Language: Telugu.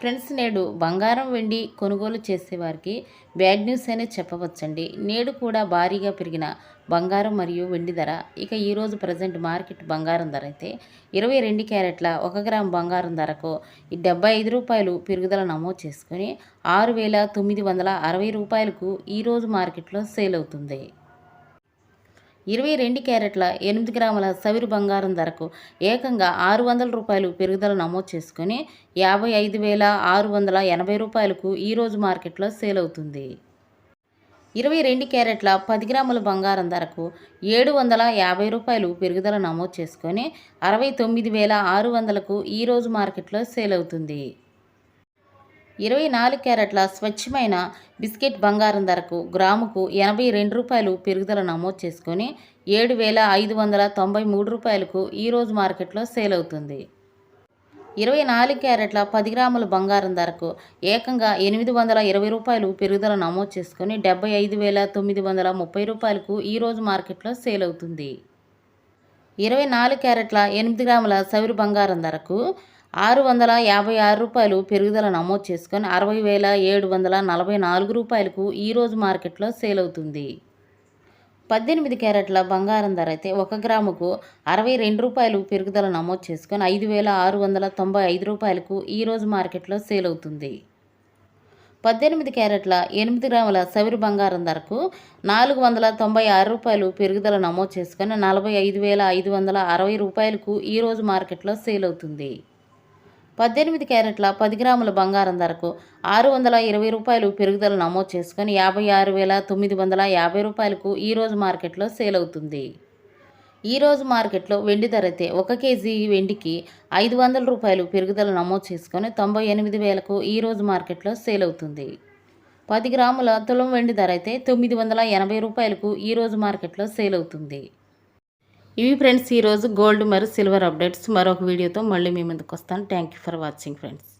ఫ్రెండ్స్ నేడు బంగారం వెండి కొనుగోలు చేసేవారికి బ్యాడ్ న్యూస్ అనే చెప్పవచ్చండి. నేడు కూడా భారీగా పెరిగిన బంగారం మరియు వెండి ధర. ఇక ఈరోజు ప్రజెంట్ మార్కెట్ బంగారం ధర అయితే ఇరవై రెండు క్యారెట్ల ఒక గ్రామ్ బంగారం ధరకు డెబ్బై ఐదు రూపాయలు పెరుగుదల నమోదు చేసుకొని ఆరు వేల తొమ్మిది వందల అరవై రూపాయలకు ఈరోజు మార్కెట్లో సేల్ అవుతుంది. ఇరవై రెండు క్యారెట్ల ఎనిమిది గ్రాముల సవిరు బంగారం ధరకు ఏకంగా ఆరు వందల రూపాయలు పెరుగుదల నమోదు చేసుకొని యాభై ఐదు వేల ఆరు వందల ఎనభై రూపాయలకు ఈరోజు మార్కెట్లో సేల్ అవుతుంది. ఇరవై రెండు క్యారెట్ల పది గ్రాముల బంగారం ధరకు ఏడు వందల యాభై రూపాయలు పెరుగుదల నమోదు చేసుకొని అరవై తొమ్మిది వేల ఆరు వందలకు ఈరోజు మార్కెట్లో సేల్ అవుతుంది. ఇరవై నాలుగు క్యారెట్ల స్వచ్ఛమైన బిస్కెట్ బంగారం ధరకు గ్రాముకు ఎనభై రెండు రూపాయలు పెరుగుదల నమోదు చేసుకొని ఏడు వేల ఐదు వందల తొంభై మూడు రూపాయలకు ఈరోజు మార్కెట్లో సేల్ అవుతుంది. ఇరవై నాలుగు క్యారెట్ల పది గ్రాముల బంగారం ధరకు ఏకంగా ఎనిమిది వందల ఇరవై రూపాయలు పెరుగుదల నమోదు చేసుకొని డెబ్బై ఐదు వేల తొమ్మిది వందల ముప్పై రూపాయలకు ఈరోజు మార్కెట్లో సేల్ అవుతుంది. ఇరవై నాలుగు క్యారెట్ల ఎనిమిది గ్రాముల సవిరు బంగారం ధరకు ఆరు వందల యాభై ఆరు రూపాయలు పెరుగుదల నమోదు చేసుకొని అరవై వేల ఏడు వందల నలభై నాలుగు రూపాయలకు ఈరోజు మార్కెట్లో సేల్ అవుతుంది. పద్దెనిమిది క్యారెట్ల బంగారం ధర అయితే ఒక గ్రాముకు అరవై రెండు రూపాయలు పెరుగుదల నమోదు చేసుకొని ఐదు వేల ఆరు వందల తొంభై ఐదు రూపాయలకు ఈరోజు మార్కెట్లో సేల్ అవుతుంది. పద్దెనిమిది క్యారెట్ల ఎనిమిది గ్రాముల సవిరి బంగారం ధరకు నాలుగు వందల తొంభై ఆరు రూపాయలు పెరుగుదల నమోదు చేసుకొని నలభై ఐదు వేల ఐదు వందల అరవై రూపాయలకు ఈరోజు మార్కెట్లో సేల్ అవుతుంది. పద్దెనిమిది క్యారెట్ల పది గ్రాముల బంగారం ధరకు ఆరు వందల ఇరవై రూపాయలు పెరుగుదల నమోదు చేసుకొని యాభై ఆరు వేల తొమ్మిది వందల యాభై రూపాయలకు ఈరోజు మార్కెట్లో సేల్ అవుతుంది. ఈరోజు మార్కెట్లో వెండి ధర అయితే ఒక కేజీ వెండికి ఐదు వందల రూపాయలు పెరుగుదల నమోదు చేసుకొని తొంభై ఎనిమిది వేలకు ఈరోజు మార్కెట్లో సేల్ అవుతుంది. పది గ్రాముల తులం వెండి ధర అయితే తొమ్మిది వందల ఎనభై రూపాయలకు ఈరోజు మార్కెట్లో సేల్ అవుతుంది. ఇవి ఫ్రెండ్స్ ఈరోజు గోల్డ్ మరియు సిల్వర్ అప్డేట్స్ మరొక వీడియోతో మళ్ళీ మీ ముందుకు వస్తాను. Thank you for watching friends